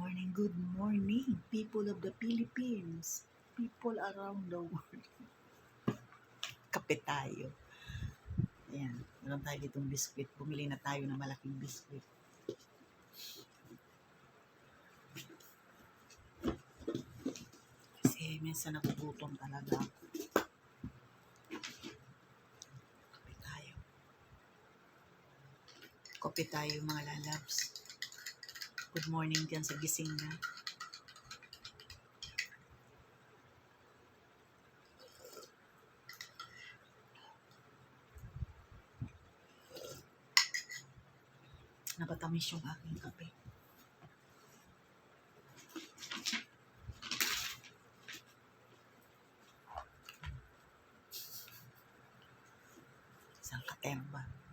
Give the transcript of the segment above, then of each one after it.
morning, good morning, people of the Philippines, people around the world. Kape tayo. Ayan, meron tayo ditong biskwit. Bumili na tayo ng malaking biskwit. Kasi minsan nagugutom talaga ako. Kape tayo. Kape tayo mga lalabs. Good morning dyan sa gising na. Napatamis yung aking kape. Isang katemba.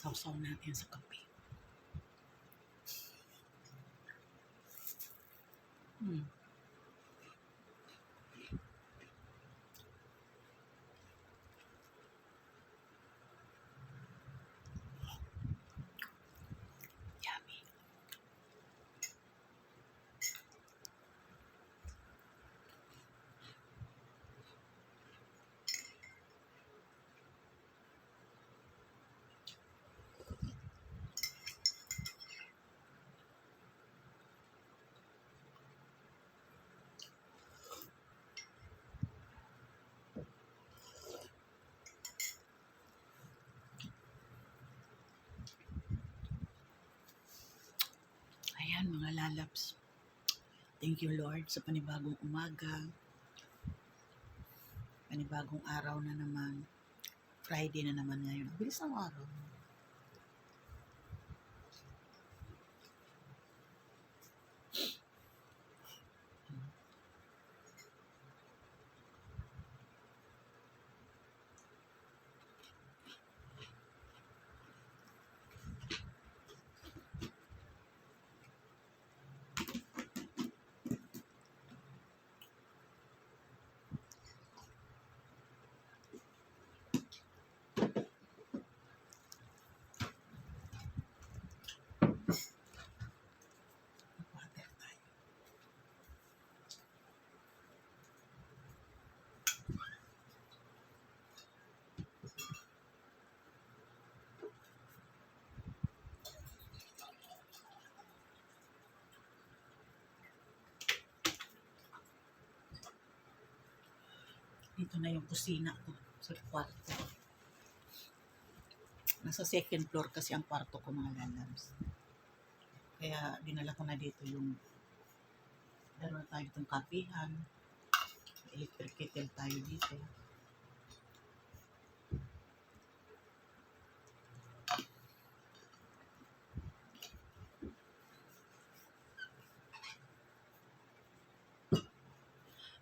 Sausaw natin sa kape. Mga lalabs. Thank you Lord sa panibagong umaga. Panibagong araw na naman. Friday na naman ngayon. Bilis ng araw. Dito na yung kusina ko sa kwarto. Nasa second floor kasi ang kwarto ko mga lalabs. Kaya dinala ko na dito yung meron tayo itong kapihan. Electric kettle tayo dito.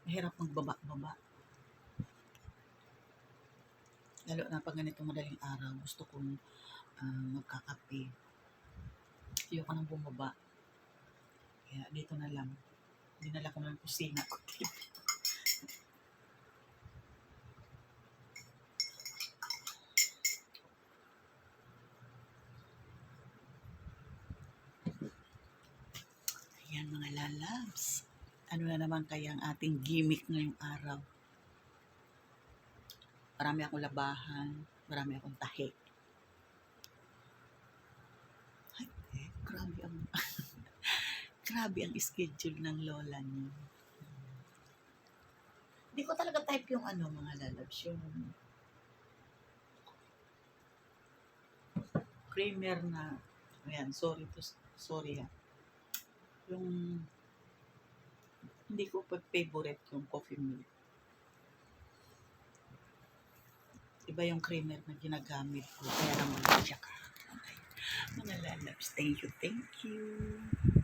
Mahirap magbaba-baba. Lalo na pag ganito madaling araw, gusto kong ah, magkakape. Ayoko nang bumaba. Kaya dito na lang. Dinala ko ng kusina. Ayan mga lalabs. Ano na naman kaya ang ating gimmick ngayong araw? Marami akong labahan. Marami akong tahi. Ay, eh, grabe ang grabe ang schedule ng lola niyo. Hindi ko talaga type yung ano mga lalabs, yung creamer na, ayan, sorry to, sorry ha. Yung, hindi ko pa favorite yung coffee milk. Iba yung creamer na ginagamit ko, kaya naman siya ka. Mga lalabs, thank you, thank you.